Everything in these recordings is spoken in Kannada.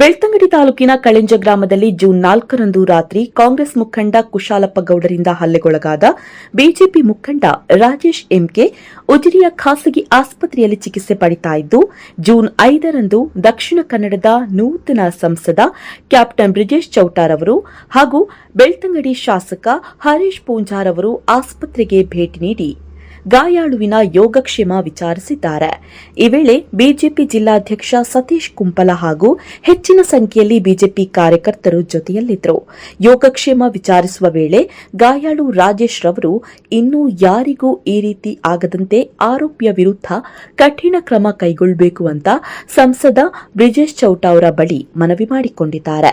ಬೆಳ್ತಂಗಡಿ ತಾಲೂಕಿನ ಕಳೆಂಜ ಗ್ರಾಮದಲ್ಲಿ ಜೂನ್ ನಾಲ್ಕರಂದು ರಾತ್ರಿ ಕಾಂಗ್ರೆಸ್ ಮುಖಂಡ ಕುಶಾಲಪ್ಪ ಗೌಡರಿಂದ ಹಲ್ಲೆಗೊಳಗಾದ ಬಿಜೆಪಿ ಮುಖಂಡ ರಾಜೇಶ್ ಎಂಕೆ ಉಜಿರಿಯ ಖಾಸಗಿ ಆಸ್ಪತ್ರೆಯಲ್ಲಿ ಚಿಕಿತ್ಸೆ ಪಡಿತಾ ಇದ್ದು, ಜೂನ್ ಐದರಂದು ದಕ್ಷಿಣ ಕನ್ನಡದ ನೂತನ ಸಂಸದ ಕ್ಯಾಪ್ಟನ್ ಬ್ರಿಜೇಶ್ ಚೌಟಾರ್ ಅವರು ಹಾಗೂ ಬೆಳ್ತಂಗಡಿ ಶಾಸಕ ಹರೀಶ್ ಪೂಂಜಾರ್ ಅವರು ಆಸ್ಪತ್ರೆಗೆ ಭೇಟಿ ನೀಡಿ ಗಾಯಾಳುವಿನ ಯೋಗಕ್ಷೇಮ ವಿಚಾರಿಸಿದ್ದಾರೆ. ಈ ವೇಳೆ ಬಿಜೆಪಿ ಜಿಲ್ಲಾಧ್ಯಕ್ಷ ಸತೀಶ್ ಕುಂಪಲ ಹಾಗೂ ಹೆಚ್ಚಿನ ಸಂಖ್ಯೆಯಲ್ಲಿ ಬಿಜೆಪಿ ಕಾರ್ಯಕರ್ತರು ಜೊತೆಯಲ್ಲಿದ್ದರು. ಯೋಗಕ್ಷೇಮ ವಿಚಾರಿಸುವ ವೇಳೆ ಗಾಯಾಳು ರಾಜೇಶ್ ರವರು, ಇನ್ನೂ ಯಾರಿಗೂ ಈ ರೀತಿ ಆಗದಂತೆ ಆರೋಪಿಯ ವಿರುದ್ಧ ಕಠಿಣ ಕ್ರಮ ಕೈಗೊಳ್ಳಬೇಕು ಅಂತ ಸಂಸದ ಬ್ರಿಜೇಶ್ ಚೌಟ ಅವರ ಬಳಿ ಮನವಿ ಮಾಡಿಕೊಂಡಿದ್ದಾರೆ.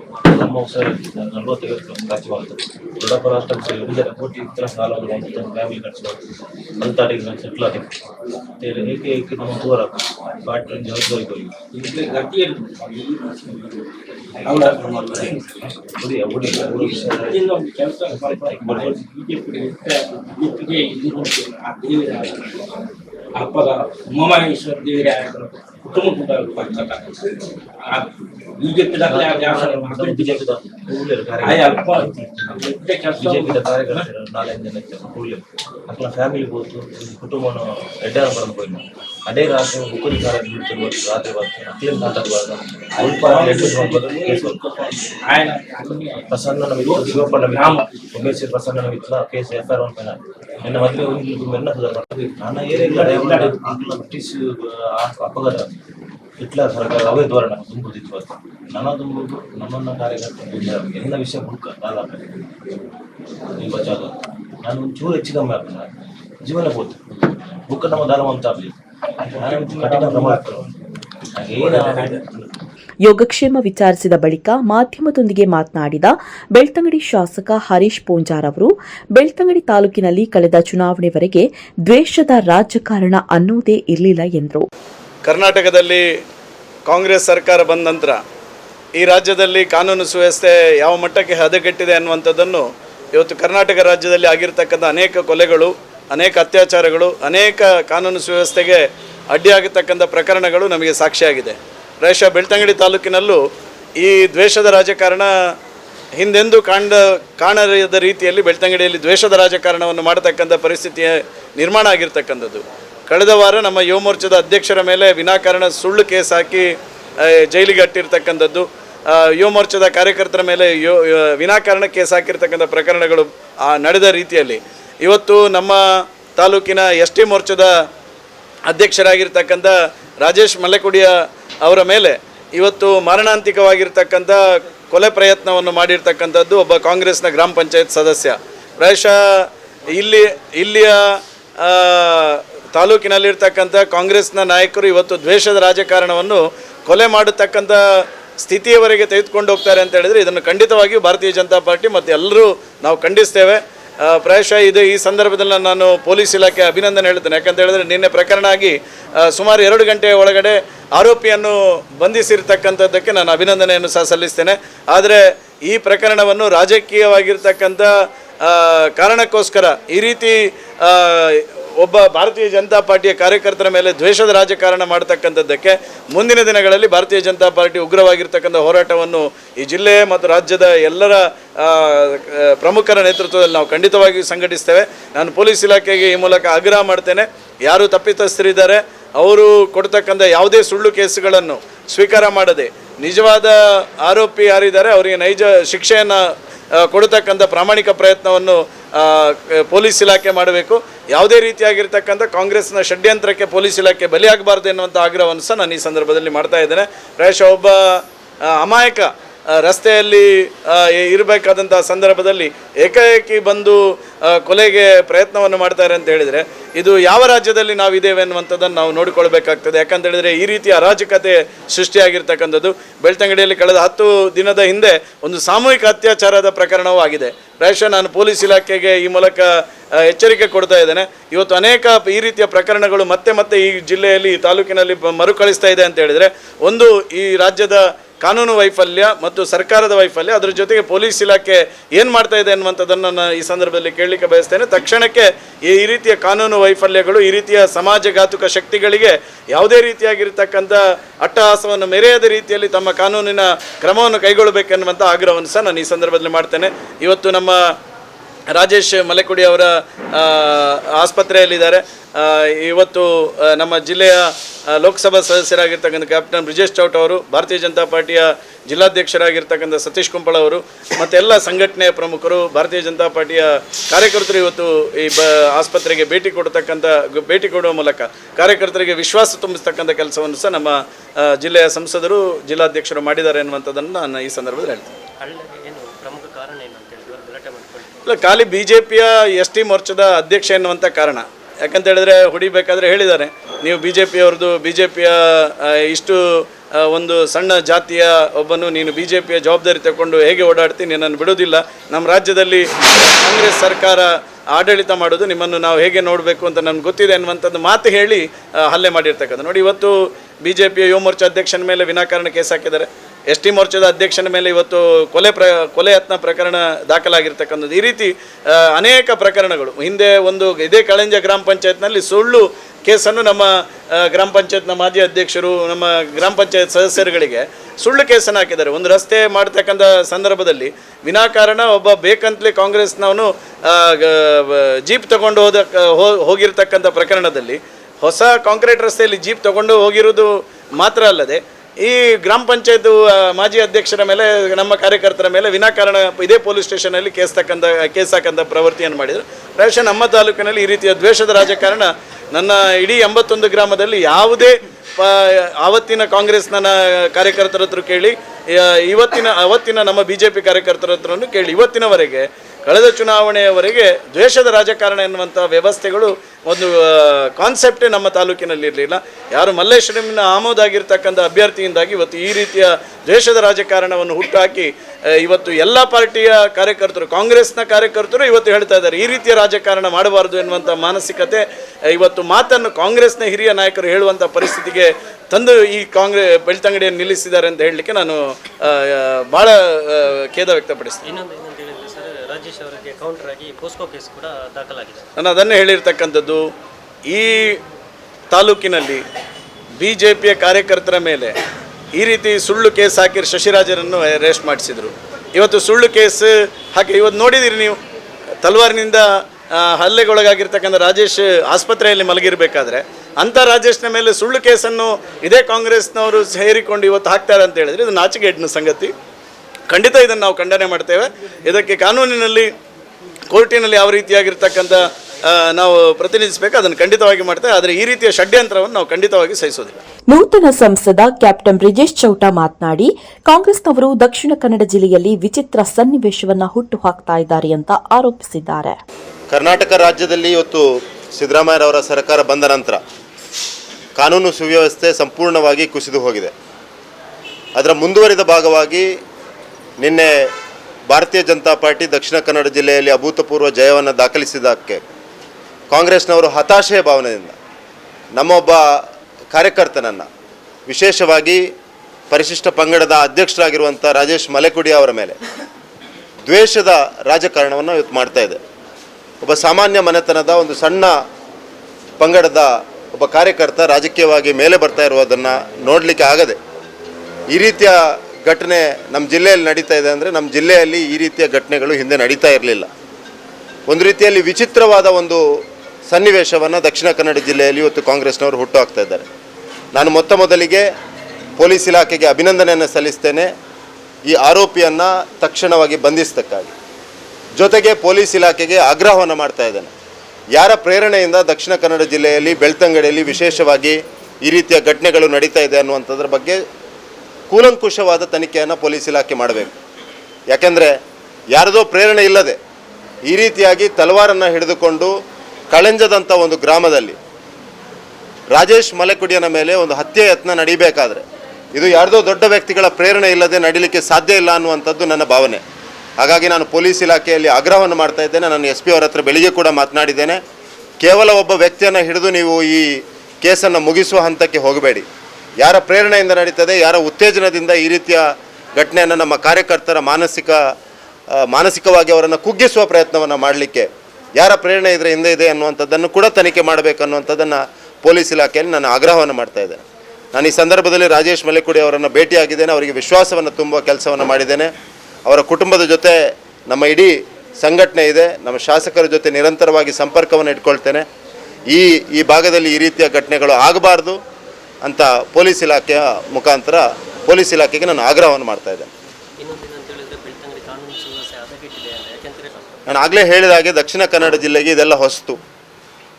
ನಮ್ಮ ನಲವತ್ತೈವತ್ತು ಖರ್ಚು ಮಾಡ್ತಾರೆ ದೊಡ್ಡಪ್ಪರ ಅಷ್ಟೊಂದು ವಿವಿಧ ಕೋಟಿ ಇತರ ಒಂದು ಫ್ಯಾಮಿಲಿ ಖರ್ಚು ಮಾಡ್ತಾರೆ ಅಂತಾಟಿಗೆ ಸೆಟ್ಲ್ ಆಗಿದೆ. ಹೇಗೆ ಏಕೆ ನಮ್ಮ ದೂರ ಪಾರ್ಟಿ ಜವಾಬ್ದಾರಿ ಉಡಿ ಉಡಿ ಉಡಿ ಅಪ್ಪಗ ಉಮಾಮಹೇಶ್ವರ ದೇವರ ಕುಟುಂಬ ಕೂಡ ಬಿಜೆಪಿ ಬಿಜೆಪಿದ ಬಿಜೆಪಿದ ಕಾರ್ಯಕರ್ತರು ನಾಲ್ಕು ಜನ ಇದ್ದಾರೆ ಕೂಡಲೇ ಅಕ್ಕನ ಫ್ಯಾಮಿಲಿ ಹೋತು ಕುಟುಂಬವನ್ನು ಎಡ್ಡಾರ ಬರಲು ಹೋಯ್ತು ಅದೇ ರಾತ್ರಿ ಹುಕ್ಕುರಿ ಕಾರ ಬಿಡ್ತಿರುವ ರಾತ್ರಿ ಬರ್ತಾರೆ ಅಕ್ಲಿನ ಮಾತಾಡುವಾಗ ಅಲ್ಪ ಬಂದು ಕೇಸ್ ఆయన ಪ್ರಸನ್ನ ಮಿತ್ರ ಶಿವಪ್ಪನ Mitra Umesh Prasanna Mitra case F R one ಪೈನ ನಿನ್ನ ಮದುವೆ ಹೋಗಿ ಮೆನ್ನ ಹಿಟ್ಲರ್ ಸರ್ಕಾರ ಅವೇ ಧೋರಣೆ ತುಂಬುದಿತ್ತು ಅದು ನನ್ನ ತುಂಬುದು ನಮ್ಮನ್ನ ಕಾರ್ಯಕರ್ತರು ಎಲ್ಲ ವಿಷಯ ಹುಡುಕ ನಾಲ್ಕು ಈ ಬಚಾದ ನಾನು ಒಂಚೂರು ಹೆಚ್ಚು ಕಮ್ಮಿ ಆಗ್ತದೆ ಜೀವನ ಹೋಯ್ತು ಬುಕ್ಕ ನಮ್ಮ ಧರ್ಮ ಆಗಲಿ. ನಾನು ಕಠಿಣ ಯೋಗಕ್ಷೇಮ ವಿಚಾರಿಸಿದ ಬಳಿಕ ಮಾಧ್ಯಮದೊಂದಿಗೆ ಮಾತನಾಡಿದ ಬೆಳ್ತಂಗಡಿ ಶಾಸಕ ಹರೀಶ್ ಪೂಂಜಾರ್ ಅವರು ಬೆಳ್ತಂಗಡಿ ತಾಲೂಕಿನಲ್ಲಿ ಕಳೆದ ಚುನಾವಣೆವರೆಗೆ ದ್ವೇಷದ ರಾಜಕಾರಣ ಅನ್ನೋದೇ ಇರಲಿಲ್ಲ ಎಂದರು. ಕರ್ನಾಟಕದಲ್ಲಿ ಕಾಂಗ್ರೆಸ್ ಸರ್ಕಾರ ಬಂದ ನಂತರ ಈ ರಾಜ್ಯದಲ್ಲಿ ಕಾನೂನು ಸುವ್ಯವಸ್ಥೆ ಯಾವ ಮಟ್ಟಕ್ಕೆ ಹದಗೆಟ್ಟಿದೆ ಅನ್ನುವಂಥದ್ದನ್ನು ಇವತ್ತು ಕರ್ನಾಟಕ ರಾಜ್ಯದಲ್ಲಿ ಆಗಿರ್ತಕ್ಕಂಥ ಅನೇಕ ಕೊಲೆಗಳು, ಅನೇಕ ಅತ್ಯಾಚಾರಗಳು, ಅನೇಕ ಕಾನೂನು ಸುವ್ಯವಸ್ಥೆಗೆ ಅಡ್ಡಿಯಾಗತಕ್ಕಂಥ ಪ್ರಕರಣಗಳು ನಮಗೆ ಸಾಕ್ಷಿಯಾಗಿದೆ. ಪ್ರಾಯಶಃ ಬೆಳ್ತಂಗಡಿ ತಾಲೂಕಿನಲ್ಲೂ ಈ ದ್ವೇಷದ ರಾಜಕಾರಣ ಹಿಂದೆಂದೂ ಕಾಂಡ ಕಾಣದ ರೀತಿಯಲ್ಲಿ ಬೆಳ್ತಂಗಡಿಯಲ್ಲಿ ದ್ವೇಷದ ರಾಜಕಾರಣವನ್ನು ಮಾಡತಕ್ಕಂಥ ಪರಿಸ್ಥಿತಿಯ ನಿರ್ಮಾಣ ಆಗಿರ್ತಕ್ಕಂಥದ್ದು. ಕಳೆದ ವಾರ ನಮ್ಮ ಯುವ ಮೋರ್ಚಾದ ಅಧ್ಯಕ್ಷರ ಮೇಲೆ ವಿನಾಕಾರಣ ಸುಳ್ಳು ಕೇಸ್ ಹಾಕಿ ಜೈಲಿಗೆ ಅಟ್ಟಿರ್ತಕ್ಕಂಥದ್ದು. ಆ, ಯುವ ಮೋರ್ಚಾದ ಕಾರ್ಯಕರ್ತರ ಮೇಲೆ ಯೋ ವಿನಾಕಾರಣ ಕೇಸ್ ಹಾಕಿರ್ತಕ್ಕಂಥ ಪ್ರಕರಣಗಳು ನಡೆದ ರೀತಿಯಲ್ಲಿ. ಇವತ್ತು ನಮ್ಮ ತಾಲೂಕಿನ ಎಸ್ ಟಿ ಮೋರ್ಚಾದ ಅಧ್ಯಕ್ಷರಾಗಿರ್ತಕ್ಕಂಥ ರಾಜೇಶ್ ಮಲ್ಲೆಕುಡಿಯ ಅವರ ಮೇಲೆ ಇವತ್ತು ಮಾರಣಾಂತಿಕವಾಗಿರ್ತಕ್ಕಂಥ ಕೊಲೆ ಪ್ರಯತ್ನವನ್ನು ಮಾಡಿರ್ತಕ್ಕಂಥದ್ದು ಒಬ್ಬ ಕಾಂಗ್ರೆಸ್ನ ಗ್ರಾಮ ಪಂಚಾಯತ್ ಸದಸ್ಯ. ಪ್ರಾಯಶಃ ಇಲ್ಲಿ ಇಲ್ಲಿಯ ತಾಲೂಕಿನಲ್ಲಿರ್ತಕ್ಕಂಥ ಕಾಂಗ್ರೆಸ್ನ ನಾಯಕರು ಇವತ್ತು ದ್ವೇಷದ ರಾಜಕಾರಣವನ್ನು ಕೊಲೆ ಮಾಡತಕ್ಕಂಥ ಸ್ಥಿತಿಯವರೆಗೆ ತೆಗೆದುಕೊಂಡು ಹೋಗ್ತಾರೆ ಅಂತ ಹೇಳಿದರೆ ಇದನ್ನು ಖಂಡಿತವಾಗಿಯೂ ಭಾರತೀಯ ಜನತಾ ಪಾರ್ಟಿ ಮತ್ತು ಎಲ್ಲರೂ ನಾವು ಖಂಡಿಸ್ತೇವೆ. ಪ್ರಾಯಶಃ ಇದು ಈ ಸಂದರ್ಭದಲ್ಲಿ ನಾನು ಪೊಲೀಸ್ ಇಲಾಖೆ ಅಭಿನಂದನೆ ಹೇಳ್ತೇನೆ ಯಾಕಂತ ಹೇಳಿದ್ರೆ ನಿನ್ನೆ ಪ್ರಕರಣ ಆಗಿ ಸುಮಾರು ಎರಡು ಗಂಟೆಯ ಒಳಗಡೆ ಆರೋಪಿಯನ್ನು ಬಂಧಿಸಿರ್ತಕ್ಕಂಥದ್ದಕ್ಕೆ ನಾನು ಅಭಿನಂದನೆಯನ್ನು ಸಹ ಸಲ್ಲಿಸ್ತೇನೆ. ಆದರೆ ಈ ಪ್ರಕರಣವನ್ನು ರಾಜಕೀಯವಾಗಿರ್ತಕ್ಕಂಥ ಕಾರಣಕ್ಕೋಸ್ಕರ ಈ ರೀತಿ ಒಬ್ಬ ಭಾರತೀಯ ಜನತಾ ಪಾರ್ಟಿಯ ಕಾರ್ಯಕರ್ತರ ಮೇಲೆ ದ್ವೇಷದ ರಾಜಕಾರಣ ಮಾಡತಕ್ಕಂಥದ್ದಕ್ಕೆ ಮುಂದಿನ ದಿನಗಳಲ್ಲಿ ಭಾರತೀಯ ಜನತಾ ಪಾರ್ಟಿ ಉಗ್ರವಾಗಿರ್ತಕ್ಕಂಥ ಹೋರಾಟವನ್ನು ಈ ಜಿಲ್ಲೆ ಮತ್ತು ರಾಜ್ಯದ ಎಲ್ಲರ ಪ್ರಮುಖರ ನೇತೃತ್ವದಲ್ಲಿ ನಾವು ಖಂಡಿತವಾಗಿಯೂ ಸಂಘಟಿಸ್ತೇವೆ. ನಾನು ಪೊಲೀಸ್ ಇಲಾಖೆಗೆ ಈ ಮೂಲಕ ಆಗ್ರಹ ಮಾಡ್ತೇನೆ. ಯಾರು ತಪ್ಪಿತಸ್ಥರಿದ್ದಾರೆ, ಅವರು ಕೊಡ್ತಕ್ಕಂಥ ಯಾವುದೇ ಸುಳ್ಳು ಕೇಸುಗಳನ್ನು ಸ್ವೀಕಾರ ಮಾಡದೆ ನಿಜವಾದ ಆರೋಪಿ ಯಾರಿದ್ದಾರೆ, ಅವರಿಗೆ ನೈಜ ಶಿಕ್ಷೆಯನ್ನು ಕೊಡತಕ್ಕಂಥ ಪ್ರಾಮಾಣಿಕ ಪ್ರಯತ್ನವನ್ನು ಪೊಲೀಸ್ ಇಲಾಖೆ ಮಾಡಬೇಕು. ಯಾವುದೇ ರೀತಿಯಾಗಿರ್ತಕ್ಕಂಥ ಕಾಂಗ್ರೆಸ್ನ ಷಡ್ಯಂತ್ರಕ್ಕೆ ಪೊಲೀಸ್ ಇಲಾಖೆ ಬಲಿಯಾಗಬಾರ್ದು ಎನ್ನುವಂಥ ಆಗ್ರಹವನ್ನು ಸಹ ನಾನು ಈ ಸಂದರ್ಭದಲ್ಲಿ ಮಾಡ್ತಾ ಇದ್ದೇನೆ. ಪ್ರಾಯಶಃ ಒಬ್ಬ ಅಮಾಯಕ ರಸ್ತೆಯಲ್ಲಿ ಇರಬೇಕಾದಂಥ ಸಂದರ್ಭದಲ್ಲಿ ಏಕಾಏಕಿ ಬಂದು ಕೊಲೆಗೆ ಪ್ರಯತ್ನವನ್ನು ಮಾಡ್ತಾರೆ ಅಂತ ಹೇಳಿದರೆ, ಇದು ಯಾವ ರಾಜ್ಯದಲ್ಲಿ ನಾವು ಇದ್ದೇವೆ ಅನ್ನುವಂಥದ್ದನ್ನು ನಾವು ನೋಡಿಕೊಳ್ಬೇಕಾಗ್ತದೆ. ಯಾಕಂತ ಹೇಳಿದರೆ ಈ ರೀತಿಯ ಅರಾಜಕತೆ ಸೃಷ್ಟಿಯಾಗಿರ್ತಕ್ಕಂಥದ್ದು ಬೆಳ್ತಂಗಡಿಯಲ್ಲಿ ಕಳೆದ ಹತ್ತು ದಿನದ ಹಿಂದೆ ಒಂದು ಸಾಮೂಹಿಕ ಅತ್ಯಾಚಾರದ ಪ್ರಕರಣವೂ ಆಗಿದೆ. ಪ್ರಾಯಶಃ ನಾನು ಪೊಲೀಸ್ ಇಲಾಖೆಗೆ ಈ ಮೂಲಕ ಎಚ್ಚರಿಕೆ ಕೊಡ್ತಾ ಇದ್ದೇನೆ. ಇವತ್ತು ಅನೇಕ ಈ ರೀತಿಯ ಪ್ರಕರಣಗಳು ಮತ್ತೆ ಮತ್ತೆ ಈ ಜಿಲ್ಲೆಯಲ್ಲಿ ತಾಲೂಕಿನಲ್ಲಿ ಮರುಕಳಿಸ್ತಾ ಇದೆ ಅಂತ ಹೇಳಿದರೆ, ಒಂದು ಈ ರಾಜ್ಯದ ಕಾನೂನು ವೈಫಲ್ಯ ಮತ್ತು ಸರ್ಕಾರದ ವೈಫಲ್ಯ, ಅದರ ಜೊತೆಗೆ ಪೊಲೀಸ್ ಇಲಾಖೆ ಏನು ಮಾಡ್ತಾ ಇದೆ ಅನ್ನುವಂಥದ್ದನ್ನು ನಾನು ಈ ಸಂದರ್ಭದಲ್ಲಿ ಕೇಳಲಿಕ್ಕೆ ಬಯಸ್ತೇನೆ. ತಕ್ಷಣಕ್ಕೆ ಈ ರೀತಿಯ ಕಾನೂನು ವೈಫಲ್ಯಗಳು ಈ ರೀತಿಯ ಸಮಾಜಘಾತುಕ ಶಕ್ತಿಗಳಿಗೆ ಯಾವುದೇ ರೀತಿಯಾಗಿರ್ತಕ್ಕಂಥ ಅಟ್ಟಹಾಸವನ್ನು ಮೆರೆಯದ ರೀತಿಯಲ್ಲಿ ತಮ್ಮ ಕಾನೂನಿನ ಕ್ರಮವನ್ನು ಕೈಗೊಳ್ಳಬೇಕೆನ್ನುವಂಥ ಆಗ್ರಹವನ್ನು ಸಹ ನಾನು ಈ ಸಂದರ್ಭದಲ್ಲಿ ಮಾಡ್ತೇನೆ. ಇವತ್ತು ನಮ್ಮ ರಾಜೇಶ್ ಮಲೆಕುಡಿ ಅವರ ಆಸ್ಪತ್ರೆಯಲ್ಲಿದ್ದಾರೆ. ಇವತ್ತು ನಮ್ಮ ಜಿಲ್ಲೆಯ ಲೋಕಸಭಾ ಸದಸ್ಯರಾಗಿರ್ತಕ್ಕಂಥ ಕ್ಯಾಪ್ಟನ್ ಬ್ರಿಜೇಶ್ ಚೌಟ್ ಅವರು ಭಾರತೀಯ ಜನತಾ ಪಾರ್ಟಿಯ ಜಿಲ್ಲಾಧ್ಯಕ್ಷರಾಗಿರ್ತಕ್ಕಂಥ ಸತೀಶ್ ಕುಂಪಳ ಅವರು ಮತ್ತು ಎಲ್ಲ ಸಂಘಟನೆಯ ಪ್ರಮುಖರು ಭಾರತೀಯ ಜನತಾ ಪಾರ್ಟಿಯ ಕಾರ್ಯಕರ್ತರು ಇವತ್ತು ಈ ಬ ಆಸ್ಪತ್ರೆಗೆ ಭೇಟಿ ಕೊಡ್ತಕ್ಕಂಥ ಭೇಟಿ ಕೊಡುವ ಮೂಲಕ ಕಾರ್ಯಕರ್ತರಿಗೆ ವಿಶ್ವಾಸ ತುಂಬಿಸ್ತಕ್ಕಂಥ ಕೆಲಸವನ್ನು ಸಹ ನಮ್ಮ ಜಿಲ್ಲೆಯ ಸಂಸದರು ಜಿಲ್ಲಾಧ್ಯಕ್ಷರು ಮಾಡಿದ್ದಾರೆ ಅನ್ನುವಂಥದ್ದನ್ನು ನಾನು ಈ ಸಂದರ್ಭದಲ್ಲಿ ಹೇಳ್ತೀನಿ. ಇಲ್ಲ ಖಾಲಿ ಬಿ ಜೆ ಪಿಯ ಎಸ್ ಟಿ ಮೋರ್ಚಾದ ಅಧ್ಯಕ್ಷ ಎನ್ನುವಂಥ ಕಾರಣ. ಯಾಕಂತ ಹೇಳಿದ್ರೆ ಹೊಡಿಬೇಕಾದ್ರೆ ಹೇಳಿದ್ದಾರೆ. ನೀವು ಬಿ ಜೆ ಪಿಯವ್ರದ್ದು ಬಿ ಜೆ ಪಿಯ ಇಷ್ಟು ಒಂದು ಸಣ್ಣ ಜಾತಿಯ ಒಬ್ಬನು ನೀನು ಬಿ ಜೆ ಪಿಯ ಜವಾಬ್ದಾರಿ ತಗೊಂಡು ಹೇಗೆ ಓಡಾಡ್ತೀನಿ ನಿನ್ನನ್ನು ಬಿಡೋದಿಲ್ಲ ನಮ್ಮ ರಾಜ್ಯದಲ್ಲಿ ಕಾಂಗ್ರೆಸ್ ಸರ್ಕಾರ ಆಡಳಿತ ಮಾಡೋದು, ನಿಮ್ಮನ್ನು ನಾವು ಹೇಗೆ ನೋಡಬೇಕು ಅಂತ ನಮ್ಗೆ ಗೊತ್ತಿದೆ ಅನ್ನುವಂಥದ್ದು ಮಾತು ಹೇಳಿ ಹಲ್ಲೆ ಮಾಡಿರ್ತಕ್ಕಂಥ ನೋಡಿ, ಇವತ್ತು ಬಿ ಜೆ ಪಿಯ ಯುವ ಅಧ್ಯಕ್ಷನ ಮೇಲೆ ವಿನಾಕಾರಣ ಕೇಸ್ ಹಾಕಿದ್ದಾರೆ. ಎಸ್ ಟಿ ಮೋರ್ಚಾದ ಅಧ್ಯಕ್ಷನ ಮೇಲೆ ಇವತ್ತು ಕೊಲೆ ಪ್ರ, ಕೊಲೆ ಯತ್ನ ಪ್ರಕರಣ ದಾಖಲಾಗಿರ್ತಕ್ಕಂಥದ್ದು. ಈ ರೀತಿ ಅನೇಕ ಪ್ರಕರಣಗಳು. ಹಿಂದೆ ಒಂದು ಇದೇ ಕಳಂಜ ಗ್ರಾಮ ಪಂಚಾಯತ್ನಲ್ಲಿ ಸುಳ್ಳು ಕೇಸನ್ನು ನಮ್ಮ ಗ್ರಾಮ ಪಂಚಾಯತ್ನ ಮಾಜಿ ಅಧ್ಯಕ್ಷರು, ನಮ್ಮ ಗ್ರಾಮ ಪಂಚಾಯತ್ ಸದಸ್ಯರುಗಳಿಗೆ ಸುಳ್ಳು ಕೇಸನ್ನು ಹಾಕಿದ್ದಾರೆ. ಒಂದು ರಸ್ತೆ ಮಾಡ್ತಕ್ಕಂಥ ಸಂದರ್ಭದಲ್ಲಿ ವಿನಾಕಾರಣ ಒಬ್ಬ ಬೇಕಂತಲೇ ಕಾಂಗ್ರೆಸ್ನವನು ಜೀಪ್ ತಗೊಂಡು ಹೋದ ಹೋಗಿರ್ತಕ್ಕಂಥ ಪ್ರಕರಣದಲ್ಲಿ ಹೊಸ ಕಾಂಕ್ರೀಟ್ ರಸ್ತೆಯಲ್ಲಿ ಜೀಪ್ ತಗೊಂಡು ಹೋಗಿರೋದು ಮಾತ್ರ ಅಲ್ಲದೆ ಈ ಗ್ರಾಮ ಪಂಚಾಯತ್ ಮಾಜಿ ಅಧ್ಯಕ್ಷರ ಮೇಲೆ, ನಮ್ಮ ಕಾರ್ಯಕರ್ತರ ಮೇಲೆ ವಿನಾಕಾರಣ ಇದೇ ಪೊಲೀಸ್ ಸ್ಟೇಷನಲ್ಲಿ ಕೇಸ್ ತಕ್ಕಂಥ ಕೇಸ್ ಹಾಕಂಥ ಪ್ರವೃತ್ತಿಯನ್ನು ಮಾಡಿದರು. ಪ್ರಾಯಶಃ ನಮ್ಮ ತಾಲೂಕಿನಲ್ಲಿ ಈ ರೀತಿಯ ದ್ವೇಷದ ರಾಜಕಾರಣ ನನ್ನ ಇಡೀ ಎಂಬತ್ತೊಂದು ಗ್ರಾಮದಲ್ಲಿ ಯಾವುದೇ ಆವತ್ತಿನ ಕಾಂಗ್ರೆಸ್ನ ಕಾರ್ಯಕರ್ತರ ಹತ್ರ ಕೇಳಿ ಇವತ್ತಿನ, ಅವತ್ತಿನ ನಮ್ಮ ಬಿ ಜೆ ಪಿ ಕಾರ್ಯಕರ್ತರ ಹತ್ರನೂ ಕೇಳಿ, ಇವತ್ತಿನವರೆಗೆ ಕಳೆದ ಚುನಾವಣೆಯವರೆಗೆ ದ್ವೇಷದ ರಾಜಕಾರಣ ಎನ್ನುವಂಥ ವ್ಯವಸ್ಥೆಗಳು ಒಂದು ಕಾನ್ಸೆಪ್ಟೇ ನಮ್ಮ ತಾಲೂಕಿನಲ್ಲಿ ಇರಲಿಲ್ಲ. ಯಾರು ಮಲ್ಲೇಶ್ವರಂನ ಆಮೋದಾಗಿರ್ತಕ್ಕಂಥ ಅಭ್ಯರ್ಥಿಯಿಂದಾಗಿ ಇವತ್ತು ಈ ರೀತಿಯ ದ್ವೇಷದ ರಾಜಕಾರಣವನ್ನು ಹುಟ್ಟುಹಾಕಿ ಇವತ್ತು ಎಲ್ಲ ಪಾರ್ಟಿಯ ಕಾರ್ಯಕರ್ತರು, ಕಾಂಗ್ರೆಸ್ನ ಕಾರ್ಯಕರ್ತರು ಇವತ್ತು ಹೇಳ್ತಾ ಇದ್ದಾರೆ, ಈ ರೀತಿಯ ರಾಜಕಾರಣ ಮಾಡಬಾರದು ಎನ್ನುವಂಥ ಮಾನಸಿಕತೆ ಇವತ್ತು ಮಾತನ್ನು ಕಾಂಗ್ರೆಸ್ನ ಹಿರಿಯ ನಾಯಕರು ಹೇಳುವಂಥ ಪರಿಸ್ಥಿತಿಗೆ ತಂದು ಈ ಕಾಂಗ್ರೆ ಬೆಳ್ತಂಗಡಿಯನ್ನು ನಿಲ್ಲಿಸಿದ್ದಾರೆ ಅಂತ ಹೇಳಲಿಕ್ಕೆ ನಾನು ಭಾಳ ಖೇದ ವ್ಯಕ್ತಪಡಿಸ್ತೀನಿ. ಅವರಿಗೆ ಕೌಂಟರ್ ಆಗಿ ಪೋಸ್ಕೋ ಕೇಸ್ ಕೂಡ ದಾಖಲಾಗಿದೆ. ನಾನು ಅದನ್ನೇ ಹೇಳಿರ್ತಕ್ಕಂಥದ್ದು, ಈ ತಾಲೂಕಿನಲ್ಲಿ ಬಿ ಜೆ ಪಿಯ ಕಾರ್ಯಕರ್ತರ ಮೇಲೆ ಈ ರೀತಿ ಸುಳ್ಳು ಕೇಸ್ ಹಾಕಿ ಶಶಿರಾಜರನ್ನು ಅರೆಸ್ಟ್ ಮಾಡಿಸಿದರು. ಇವತ್ತು ಸುಳ್ಳು ಕೇಸ್ ಹಾಕಿ, ಇವತ್ತು ನೋಡಿದಿರಿ ನೀವು, ತಲ್ವಾರ್ನಿಂದ ಹಲ್ಲೆಗೊಳಗಾಗಿರ್ತಕ್ಕಂಥ ರಾಜೇಶ್ ಆಸ್ಪತ್ರೆಯಲ್ಲಿ ಮಲಗಿರಬೇಕಾದ್ರೆ, ಅಂಥ ರಾಜೇಶ್ನ ಮೇಲೆ ಸುಳ್ಳು ಕೇಸನ್ನು ಇದೇ ಕಾಂಗ್ರೆಸ್ನವರು ಸೇರಿಕೊಂಡು ಇವತ್ತು ಹಾಕ್ತಾರೆ ಅಂತ ಹೇಳಿದ್ರೆ, ಇದು ನಾಚಿಕೆಗೇಡಿನ ಸಂಗತಿ. ಖಂಡಿತ ಇದನ್ನು ನಾವು ಖಂಡನೆ ಮಾಡ್ತೇವೆ. ಇದಕ್ಕೆ ಕಾನೂನಿನಲ್ಲಿ ಕೋರ್ಟಿನಲ್ಲಿ ಯಾವ ರೀತಿಯಾಗಿರ್ತಕ್ಕಂಥ ನಾವು ಪ್ರತಿನಿಧಿಸಬೇಕು ಅದನ್ನು ಖಂಡಿತವಾಗಿ ಮಾಡ್ತೇವೆ. ಆದರೆ ಈ ರೀತಿಯ ಷಡ್ಯಂತ್ರವನ್ನು ನಾವು ಖಂಡಿತವಾಗಿ ಸಹಿಸೋದಿಲ್ಲ ನೂತನ ಸಂಸದ ಕ್ಯಾಪ್ಟನ್ ಬ್ರಿಜೇಶ್ ಚೌಟ ಮಾತನಾಡಿ ಕಾಂಗ್ರೆಸ್ನವರು ದಕ್ಷಿಣ ಕನ್ನಡ ಜಿಲ್ಲೆಯಲ್ಲಿ ವಿಚಿತ್ರ ಸನ್ನಿವೇಶವನ್ನು ಹುಟ್ಟು ಹಾಕ್ತಾ ಇದ್ದಾರೆ ಅಂತ ಆರೋಪಿಸಿದ್ದಾರೆ. ಕರ್ನಾಟಕ ರಾಜ್ಯದಲ್ಲಿ ಇವತ್ತು ಸಿದ್ದರಾಮಯ್ಯರವರ ಸರ್ಕಾರ ಬಂದ ನಂತರ ಕಾನೂನು ಸುವ್ಯವಸ್ಥೆ ಸಂಪೂರ್ಣವಾಗಿ ಕುಸಿದು ಹೋಗಿದೆ. ಅದರ ಮುಂದುವರಿದ ಭಾಗವಾಗಿ ನಿನ್ನೆ ಭಾರತೀಯ ಜನತಾ ಪಾರ್ಟಿ ದಕ್ಷಿಣ ಕನ್ನಡ ಜಿಲ್ಲೆಯಲ್ಲಿ ಅಭೂತಪೂರ್ವ ಜಯವನ್ನು ದಾಖಲಿಸಿದಕ್ಕೆ ಕಾಂಗ್ರೆಸ್ನವರು ಹತಾಶೆಯ ಭಾವನೆಯಿಂದ ನಮ್ಮೊಬ್ಬ ಕಾರ್ಯಕರ್ತನನ್ನು ವಿಶೇಷವಾಗಿ ಪರಿಶಿಷ್ಟ ಪಂಗಡದ ಅಧ್ಯಕ್ಷರಾಗಿರುವಂಥ ರಾಜೇಶ್ ಮಲೆಕುಡಿ ಅವರ ಮೇಲೆ ದ್ವೇಷದ ರಾಜಕಾರಣವನ್ನು ಇವತ್ತು ಮಾಡ್ತಾ ಇದೆ. ಒಬ್ಬ ಸಾಮಾನ್ಯ ಮನೆತನದ ಒಂದು ಸಣ್ಣ ಪಂಗಡದ ಒಬ್ಬ ಕಾರ್ಯಕರ್ತ ರಾಜಕೀಯವಾಗಿ ಮೇಲೆ ಬರ್ತಾ ಇರುವುದನ್ನು ನೋಡಲಿಕ್ಕೆ ಆಗದೆ ಈ ರೀತಿಯ ಘಟನೆ ನಮ್ಮ ಜಿಲ್ಲೆಯಲ್ಲಿ ನಡೀತಾ ಇದೆ ಅಂದರೆ ನಮ್ಮ ಜಿಲ್ಲೆಯಲ್ಲಿ ಈ ರೀತಿಯ ಘಟನೆಗಳು ಹಿಂದೆ ನಡೀತಾ ಇರಲಿಲ್ಲ. ಒಂದು ರೀತಿಯಲ್ಲಿ ವಿಚಿತ್ರವಾದ ಒಂದು ಸನ್ನಿವೇಶವನ್ನು ದಕ್ಷಿಣ ಕನ್ನಡ ಜಿಲ್ಲೆಯಲ್ಲಿ ಇವತ್ತು ಕಾಂಗ್ರೆಸ್ನವರು ಹುಟ್ಟು ಹಾಕ್ತಾ ಇದ್ದಾರೆ. ನಾನು ಮೊತ್ತ ಮೊದಲಿಗೆ ಪೊಲೀಸ್ ಇಲಾಖೆಗೆ ಅಭಿನಂದನೆಯನ್ನು ಸಲ್ಲಿಸ್ತೇನೆ. ಈ ಆರೋಪಿಯನ್ನು ತಕ್ಷಣವಾಗಿ ಬಂಧಿಸ್ತಕ್ಕಾಗಿ. ಜೊತೆಗೆ ಪೊಲೀಸ್ ಇಲಾಖೆಗೆ ಆಗ್ರಹವನ್ನು ಮಾಡ್ತಾ ಇದ್ದೇನೆ. ಯಾರ ಪ್ರೇರಣೆಯಿಂದ ದಕ್ಷಿಣ ಕನ್ನಡ ಜಿಲ್ಲೆಯಲ್ಲಿ, ಬೆಳ್ತಂಗಡಿಯಲ್ಲಿ ವಿಶೇಷವಾಗಿ ಈ ರೀತಿಯ ಘಟನೆಗಳು ನಡೀತಾ ಇದೆ ಅನ್ನುವಂಥದ್ರ ಬಗ್ಗೆ ಕೂಲಂಕುಷವಾದ ತನಿಖೆಯನ್ನು ಪೊಲೀಸ್ ಇಲಾಖೆ ಮಾಡಬೇಕು. ಯಾಕೆಂದರೆ ಯಾರದೋ ಪ್ರೇರಣೆ ಇಲ್ಲದೆ ಈ ರೀತಿಯಾಗಿ ತಲವಾರನ್ನು ಹಿಡಿದುಕೊಂಡು ಕಳೆಂಜದಂಥ ಒಂದು ಗ್ರಾಮದಲ್ಲಿ ರಾಜೇಶ್ ಮಲೆಕುಡಿಯನ ಮೇಲೆ ಒಂದು ಹತ್ಯೆ ಯತ್ನ ನಡೀಬೇಕಾದ್ರೆ ಇದು ಯಾರದೋ ದೊಡ್ಡ ವ್ಯಕ್ತಿಗಳ ಪ್ರೇರಣೆ ಇಲ್ಲದೆ ನಡೀಲಿಕ್ಕೆ ಸಾಧ್ಯ ಇಲ್ಲ ಅನ್ನುವಂಥದ್ದು ನನ್ನ ಭಾವನೆ. ಹಾಗಾಗಿ ನಾನು ಪೊಲೀಸ್ ಇಲಾಖೆಯಲ್ಲಿ ಆಗ್ರಹವನ್ನು ಮಾಡ್ತಾ ಇದ್ದೇನೆ. ನಾನು ಎಸ್ ಪಿ ಅವರ ಹತ್ರ ಬೆಳಿಗ್ಗೆ ಕೂಡ ಮಾತನಾಡಿದ್ದೇನೆ. ಕೇವಲ ಒಬ್ಬ ವ್ಯಕ್ತಿಯನ್ನು ಹಿಡಿದು ನೀವು ಈ ಕೇಸನ್ನು ಮುಗಿಸುವ ಹಂತಕ್ಕೆ ಹೋಗಬೇಡಿ. ಯಾರ ಪ್ರೇರಣೆಯಿಂದ ನಡೀತದೆ, ಯಾರ ಉತ್ತೇಜನದಿಂದ ಈ ರೀತಿಯ ಘಟನೆಯನ್ನು ನಮ್ಮ ಕಾರ್ಯಕರ್ತರ ಮಾನಸಿಕ ಮಾನಸಿಕವಾಗಿ ಅವರನ್ನು ಕುಗ್ಗಿಸುವ ಪ್ರಯತ್ನವನ್ನು ಮಾಡಲಿಕ್ಕೆ ಯಾರ ಪ್ರೇರಣೆ ಇದರ ಹಿಂದೆ ಇದೆ ಅನ್ನುವಂಥದ್ದನ್ನು ಕೂಡ ತನಿಖೆ ಮಾಡಬೇಕನ್ನುವಂಥದ್ದನ್ನು ಪೊಲೀಸ್ ಇಲಾಖೆಯಲ್ಲಿ ನಾನು ಆಗ್ರಹವನ್ನು ಮಾಡ್ತಾ ಇದ್ದೇನೆ. ನಾನು ಈ ಸಂದರ್ಭದಲ್ಲಿ ರಾಜೇಶ್ ಮಲೆಕುಡಿ ಅವರನ್ನು ಭೇಟಿಯಾಗಿದ್ದೇನೆ, ಅವರಿಗೆ ವಿಶ್ವಾಸವನ್ನು ತುಂಬುವ ಕೆಲಸವನ್ನು ಮಾಡಿದ್ದೇನೆ. ಅವರ ಕುಟುಂಬದ ಜೊತೆ ನಮ್ಮ ಇಡೀ ಸಂಘಟನೆ ಇದೆ, ನಮ್ಮ ಶಾಸಕರ ಜೊತೆ ನಿರಂತರವಾಗಿ ಸಂಪರ್ಕವನ್ನು ಇಟ್ಕೊಳ್ತೇನೆ. ಈ ಈ ಭಾಗದಲ್ಲಿ ಈ ರೀತಿಯ ಘಟನೆಗಳು ಆಗಬಾರ್ದು. ಅಂತ ಪೊಲೀಸ್ ಇಲಾಖೆಯ ಮುಖಾಂತರ ಪೊಲೀಸ್ ಇಲಾಖೆಗೆ ನಾನು ಆಗ್ರಹವನ್ನು ಮಾಡ್ತಾ ಇದ್ದೇನೆ. ನಾನು ಆಗಲೇ ಹೇಳಿದ ಹಾಗೆ ದಕ್ಷಿಣ ಕನ್ನಡ ಜಿಲ್ಲೆಗೆ ಇದೆಲ್ಲ ಹೊಸತು.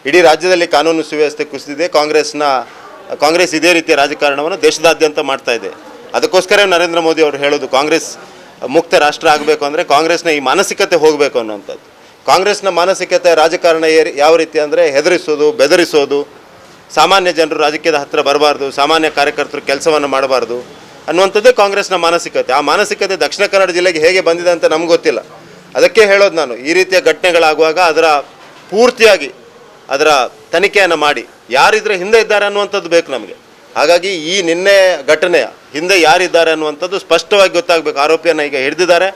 ಇಡೀ ರಾಜ್ಯದಲ್ಲಿ ಕಾನೂನು ಸುವ್ಯವಸ್ಥೆ ಕುಸಿದಿದೆ. ಕಾಂಗ್ರೆಸ್ನ ಕಾಂಗ್ರೆಸ್ ಇದೇ ರೀತಿಯ ರಾಜಕಾರಣವನ್ನು ದೇಶದಾದ್ಯಂತ ಮಾಡ್ತಾ ಇದೆ. ಅದಕ್ಕೋಸ್ಕರ ನರೇಂದ್ರ ಮೋದಿ ಅವರು ಹೇಳೋದು ಕಾಂಗ್ರೆಸ್ ಮುಕ್ತ ರಾಷ್ಟ್ರ ಆಗಬೇಕು ಅಂದರೆ ಕಾಂಗ್ರೆಸ್ನ ಈ ಮಾನಸಿಕತೆ ಹೋಗಬೇಕು ಅನ್ನುವಂಥದ್ದು. ಕಾಂಗ್ರೆಸ್ನ ಮಾನಸಿಕತೆ ರಾಜಕಾರಣ ಯಾವ ರೀತಿ ಅಂದರೆ ಹೆದರಿಸೋದು ಬೆದರಿಸೋದು ಸಾಮಾನ್ಯ ಜನರು ರಾಜಕೀಯದ ಹತ್ತಿರ ಬರಬಾರ್ದು, ಸಾಮಾನ್ಯ ಕಾರ್ಯಕರ್ತರು ಕೆಲಸವನ್ನು ಮಾಡಬಾರ್ದು ಅನ್ನುವಂಥದ್ದೇ ಕಾಂಗ್ರೆಸ್ನ ಮಾನಸಿಕತೆ. ಆ ಮಾನಸಿಕತೆ ದಕ್ಷಿಣ ಕನ್ನಡ ಜಿಲ್ಲೆಗೆ ಹೇಗೆ ಬಂದಿದೆ ಅಂತ ನಮ್ಗೆ ಗೊತ್ತಿಲ್ಲ. ಅದಕ್ಕೆ ಹೇಳೋದು ನಾನು, ಈ ರೀತಿಯ ಘಟನೆಗಳಾಗುವಾಗ ಅದರ ಪೂರ್ತಿಯಾಗಿ ಅದರ ತನಿಖೆಯನ್ನು ಮಾಡಿ, ಯಾರಿದ್ರೆ ಹಿಂದೆ ಇದ್ದಾರೆ ಅನ್ನುವಂಥದ್ದು ಬೇಕು ನಮಗೆ. ಹಾಗಾಗಿ ಈ ನಿನ್ನೆ ಘಟನೆಯ ಹಿಂದೆ ಯಾರಿದ್ದಾರೆ ಅನ್ನುವಂಥದ್ದು ಸ್ಪಷ್ಟವಾಗಿ ಗೊತ್ತಾಗಬೇಕು. ಆರೋಪಿಯನ್ನು ಈಗ ಹಿಡಿದಿದ್ದಾರೆ.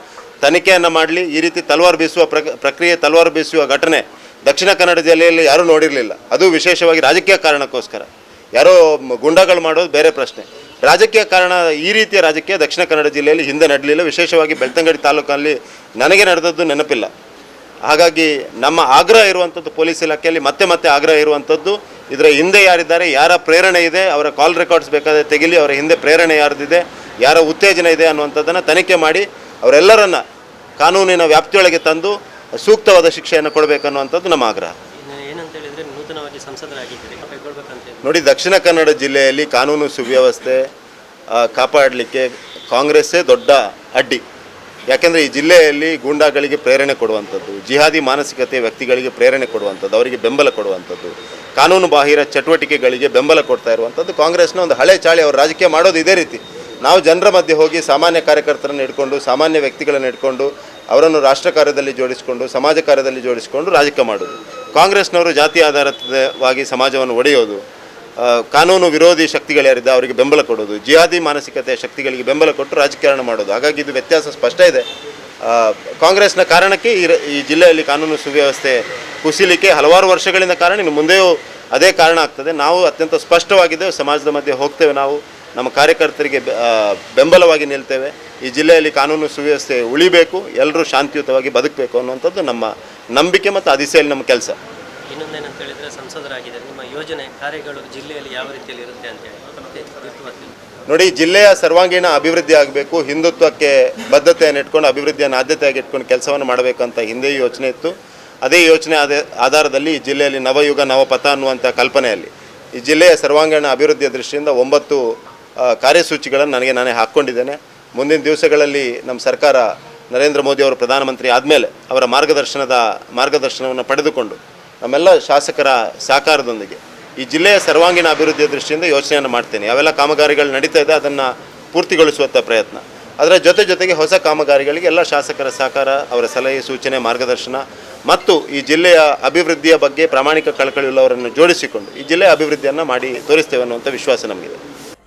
ತನಿಖೆಯನ್ನು ಮಾಡಲಿ, ಈ ರೀತಿ ತಲವಾರು ಬೀಸುವ ಪ್ರಕ್ರಿಯೆ ತಲವಾರು ಬೀಸುವ ಘಟನೆ ದಕ್ಷಿಣ ಕನ್ನಡ ಜಿಲ್ಲೆಯಲ್ಲಿ ಯಾರೂ ನೋಡಿರಲಿಲ್ಲ. ಅದು ವಿಶೇಷವಾಗಿ ರಾಜಕೀಯ ಕಾರಣಕ್ಕೋಸ್ಕರ. ಯಾರೋ ಗುಂಡಗಳು ಮಾಡೋದು ಬೇರೆ ಪ್ರಶ್ನೆ. ರಾಜಕೀಯ ಕಾರಣ ಈ ರೀತಿಯ ರಾಜಕೀಯ ದಕ್ಷಿಣ ಕನ್ನಡ ಜಿಲ್ಲೆಯಲ್ಲಿ ಹಿಂದೆ ನಡಲಿಲ್ಲ. ವಿಶೇಷವಾಗಿ ಬೆಳ್ತಂಗಡಿ ತಾಲೂಕಲ್ಲಿ ನನಗೆ ನಡೆದದ್ದು ನೆನಪಿಲ್ಲ. ಹಾಗಾಗಿ ನಮ್ಮ ಆಗ್ರಹ ಇರುವಂಥದ್ದು ಪೊಲೀಸ್ ಇಲಾಖೆಯಲ್ಲಿ ಮತ್ತೆ ಮತ್ತೆ ಆಗ್ರಹ ಇರುವಂಥದ್ದು. ಇದರ ಹಿಂದೆ ಯಾರಿದ್ದಾರೆ, ಯಾರ ಪ್ರೇರಣೆ ಇದೆ, ಅವರ ಕಾಲ್ ರೆಕಾರ್ಡ್ಸ್ ಬೇಕಾದರೆ ತೆಗಿಲಿ, ಅವರ ಹಿಂದೆ ಪ್ರೇರಣೆ ಯಾರ್ದಿದೆ, ಯಾರ ಉತ್ತೇಜನ ಇದೆ ಅನ್ನುವಂಥದ್ದನ್ನು ತನಿಖೆ ಮಾಡಿ ಅವರೆಲ್ಲರನ್ನು ಕಾನೂನಿನ ವ್ಯಾಪ್ತಿಯೊಳಗೆ ತಂದು ಸೂಕ್ತವಾದ ಶಿಕ್ಷೆಯನ್ನು ಕೊಡಬೇಕನ್ನುವಂಥದ್ದು ನಮ್ಮ ಆಗ್ರಹ. ಏನಂತ ಹೇಳಿದ್ರೆ ನೂತನವಾಗಿ ಸಂಸದರಾಗಿದ್ದೀರಿ ನೋಡಿ ದಕ್ಷಿಣ ಕನ್ನಡ ಜಿಲ್ಲೆಯಲ್ಲಿ ಕಾನೂನು ಸುವ್ಯವಸ್ಥೆ ಕಾಪಾಡಲಿಕ್ಕೆ ಕಾಂಗ್ರೆಸ್ಸೇ ದೊಡ್ಡ ಅಡ್ಡಿ. ಯಾಕೆಂದರೆ ಈ ಜಿಲ್ಲೆಯಲ್ಲಿ ಗೂಂಡಾಗಳಿಗೆ ಪ್ರೇರಣೆ ಕೊಡುವಂಥದ್ದು ಜಿಹಾದಿ ಮಾನಸಿಕತೆ ವ್ಯಕ್ತಿಗಳಿಗೆ ಪ್ರೇರಣೆ ಕೊಡುವಂಥದ್ದು ಅವರಿಗೆ ಬೆಂಬಲ ಕೊಡುವಂಥದ್ದು ಕಾನೂನು ಬಾಹಿರ ಚಟುವಟಿಕೆಗಳಿಗೆ ಬೆಂಬಲ ಕೊಡ್ತಾ ಇರುವಂಥದ್ದು ಕಾಂಗ್ರೆಸ್ನ ಒಂದು ಹಳೆ ಚಾಳಿ ಅವರು ರಾಜಕೀಯ ಮಾಡೋದು ಇದೇ ರೀತಿ. ನಾವು ಜನರ ಮಧ್ಯೆ ಹೋಗಿ ಸಾಮಾನ್ಯ ಕಾರ್ಯಕರ್ತರನ್ನು ಇಟ್ಕೊಂಡು ಸಾಮಾನ್ಯ ವ್ಯಕ್ತಿಗಳನ್ನು ಇಟ್ಕೊಂಡು ಅವರನ್ನು ರಾಷ್ಟ್ರ ಕಾರ್ಯದಲ್ಲಿ ಜೋಡಿಸಿಕೊಂಡು, ಸಮಾಜ ಕಾರ್ಯದಲ್ಲಿ ಜೋಡಿಸಿಕೊಂಡು ರಾಜಕೀಯ ಮಾಡೋದು. ಕಾಂಗ್ರೆಸ್ನವರು ಜಾತಿ ಆಧಾರಿತವಾಗಿ ಸಮಾಜವನ್ನು ಒಡೆಯೋದು ಕಾನೂನು ವಿರೋಧಿ ಶಕ್ತಿಗಳು ಯಾರಿದ್ದ ಅವರಿಗೆ ಬೆಂಬಲ ಕೊಡೋದು, ಜಿಹಾದಿ ಮಾನಸಿಕತೆಯ ಶಕ್ತಿಗಳಿಗೆ ಬೆಂಬಲ ಕೊಟ್ಟು ರಾಜಕಾರಣ ಮಾಡೋದು. ಹಾಗಾಗಿ ಇದು ವ್ಯತ್ಯಾಸ ಸ್ಪಷ್ಟ ಇದೆ. ಕಾಂಗ್ರೆಸ್ನ ಕಾರಣಕ್ಕೆ ಈ ಜಿಲ್ಲೆಯಲ್ಲಿ ಕಾನೂನು ಸುವ್ಯವಸ್ಥೆ ಕುಸಿಲಿಕ್ಕೆ ಹಲವಾರು ವರ್ಷಗಳಿಂದ ಕಾರಣ ಇನ್ನು ಮುಂದೆಯೂ ಅದೇ ಕಾರಣ ಆಗ್ತದೆ. ನಾವು ಅತ್ಯಂತ ಸ್ಪಷ್ಟವಾಗಿದ್ದೇವೆ ಸಮಾಜದ ಮಧ್ಯೆ ಹೋಗ್ತೇವೆ ನಾವು. ನಮ್ಮ ಕಾರ್ಯಕರ್ತರಿಗೆ ಬೆಂಬಲವಾಗಿ ನಿಲ್ತೇವೆ. ಈ ಜಿಲ್ಲೆಯಲ್ಲಿ ಕಾನೂನು ಸುವ್ಯವಸ್ಥೆ ಉಳಿಬೇಕು ಎಲ್ಲರೂ ಶಾಂತಿಯುತವಾಗಿ ಬದುಕಬೇಕು ಅನ್ನುವಂಥದ್ದು ನಮ್ಮ ನಂಬಿಕೆ ಮತ್ತು ಅದಿಸೆಯಲ್ಲಿ ನಮ್ಮ ಕೆಲಸ. ಇನ್ನೊಂದೇನಂತ ಹೇಳಿದ್ರೆ ಸಂಸದರಾಗಿದ್ದಾರೆ. ನಿಮ್ಮ ಯೋಜನೆ ಕಾರ್ಯಗಳು ಜಿಲ್ಲೆಯಲ್ಲಿ ಯಾವ ರೀತಿಯಲ್ಲಿ ಇರುತ್ತೆ ಅಂತ ಹೇಳಿ. ನೋಡಿ ಜಿಲ್ಲೆಯ ಸರ್ವಾಂಗೀಣ ಅಭಿವೃದ್ಧಿ ಆಗಬೇಕು ಹಿಂದುತ್ವಕ್ಕೆ ಬದ್ಧತೆಯನ್ನು ಇಟ್ಕೊಂಡು ಅಭಿವೃದ್ಧಿಯನ್ನು ಆದ್ಯತೆಯಾಗಿ ಇಟ್ಕೊಂಡು ಕೆಲಸವನ್ನು ಮಾಡಬೇಕಂತ ಹಿಂದೆ ಯೋಚನೆ ಇತ್ತು. ಅದೇ ಯೋಚನೆ ಆದ ಆಧಾರದಲ್ಲಿ ಈ ಜಿಲ್ಲೆಯಲ್ಲಿ ನವಯುಗ ನವಪಥ ಅನ್ನುವಂಥ ಕಲ್ಪನೆಯಲ್ಲಿ ಈ ಜಿಲ್ಲೆಯ ಸರ್ವಾಂಗೀಣ ಅಭಿವೃದ್ಧಿಯ ದೃಷ್ಟಿಯಿಂದ ಒಂಬತ್ತು ಕಾರ್ಯಸೂಚಿಗಳನ್ನು ನನಗೆ ನಾನೇ ಹಾಕ್ಕೊಂಡಿದ್ದೇನೆ. ಮುಂದಿನ ದಿವಸಗಳಲ್ಲಿ ನಮ್ಮ ಸರ್ಕಾರ ನರೇಂದ್ರ ಮೋದಿ ಅವರು ಪ್ರಧಾನಮಂತ್ರಿ ಆದಮೇಲೆ ಅವರ ಮಾರ್ಗದರ್ಶನದ ಮಾರ್ಗದರ್ಶನವನ್ನು ಪಡೆದುಕೊಂಡು ನಮ್ಮೆಲ್ಲ ಶಾಸಕರ ಸಹಕಾರದೊಂದಿಗೆ ಈ ಜಿಲ್ಲೆಯ ಸರ್ವಾಂಗೀಣ ಅಭಿವೃದ್ಧಿಯ ದೃಷ್ಟಿಯಿಂದ ಯೋಚನೆಯನ್ನು ಮಾಡ್ತೇನೆ. ಯಾವೆಲ್ಲ ಕಾಮಗಾರಿಗಳು ನಡೀತಾ ಇದೆ, ಅದನ್ನು ಪೂರ್ತಿಗೊಳಿಸುವಂಥ ಪ್ರಯತ್ನ. ಅದರ ಜೊತೆ ಜೊತೆಗೆ ಹೊಸ ಕಾಮಗಾರಿಗಳಿಗೆ ಎಲ್ಲ ಶಾಸಕರ ಸಹಕಾರ, ಅವರ ಸಲಹೆ, ಸೂಚನೆ, ಮಾರ್ಗದರ್ಶನ ಮತ್ತು ಈ ಜಿಲ್ಲೆಯ ಅಭಿವೃದ್ಧಿಯ ಬಗ್ಗೆ ಪ್ರಾಮಾಣಿಕ ಕಳಕಳಿಯುಳ್ಳವರನ್ನು ಜೋಡಿಸಿಕೊಂಡು ಈ ಜಿಲ್ಲೆಯ ಅಭಿವೃದ್ಧಿಯನ್ನು ಮಾಡಿ ತೋರಿಸ್ತೇವೆ ಅನ್ನುವಂಥ ವಿಶ್ವಾಸ ನಮಗಿದೆ.